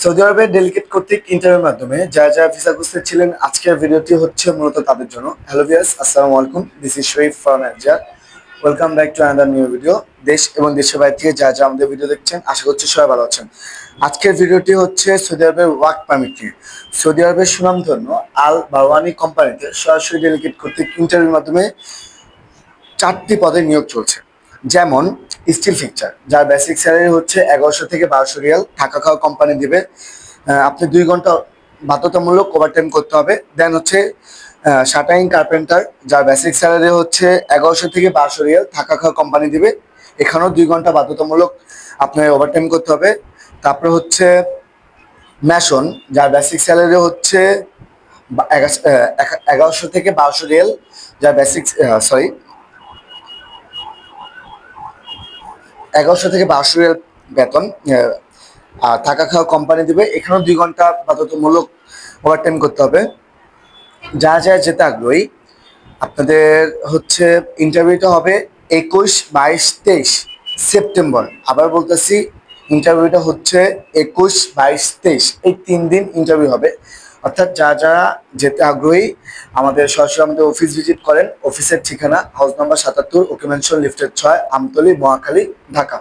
Saudi আরবের delegate কর্তৃক ইন্টারভিউর মাধ্যমে যা যা ভিসা খুঁজতে ছিলেন, আজকের ভিডিওটি হচ্ছে মূলত তাদের জন্য। হ্যালো ভিয়াস আসসালামু আলাইকুম। This is Sharif from Arza welcome back to another new video দেশ এবং দেশের বাইরে থেকে যা যা আমাদের ভিডিও দেখছেন, আশা করছি সবাই ভালো আছেন। আজকের ভিডিওটি হচ্ছে সৌদি আরবের ওয়ার্ক পারমিট নিয়ে। সৌদি আরবের সুনামধন্য আল বাওয়ানি কোম্পানিতে সরাসরি ডেলিগেট কর্তৃক ইন্টারভিউর মাধ্যমে চারটি পদে নিয়োগ চলছে। যেমন স্টিল ফিকচার যার বেসিক স্যালারি হচ্ছে এগারোশো থেকে বারোশো রিয়াল। থাকা খাওয়া কোম্পানি দিবে। আপনি দুই ঘণ্টা বাধ্যতামূলক ওভারটাইম করতে হবে। দেন হচ্ছে শাটাইং কার্পেন্টার যার বেসিক স্যালারি হচ্ছে এগারোশো থেকে বারোশো রিয়াল থাকা খাওয়া কোম্পানি দিবে। এখানেও দুই ঘণ্টা বাধ্যতামূলক আপনার ওভারটাইম করতে হবে। তারপরে হচ্ছে ম্যাশন যার বেসিক স্যালারি হচ্ছে এগারোশো থেকে বারোশো রিয়াল, যার বেসিক সরি এগারোশো থেকে বারোশো রিয়াল বেতন আর থাকা খাওয়া কোম্পানি দিবে। এখানেও দুই ঘণ্টা বাধ্যতামূলক ওভারটাইম করতে হবে। যা যা যেতে আগ্রহী, আপনাদের হচ্ছে ইন্টারভিউটা হবে একুশ বাইশ তেইশ সেপ্টেম্বর। আবার বলতেছি ইন্টারভিউটা হচ্ছে একুশ বাইশ তেইশ। এই তিন দিন ইন্টারভিউ হবে। অর্থাৎ যা যারা যেতে আগ্রহী, আমাদের সরাসরি আমাদের অফিস ভিজিট করেন। অফিসের ঠিকানা হাউস নাম্বার সাতাত্তর, ওকে মেনশন লিফটেড ছয়, আমতলি, মহাখালী, ঢাকা।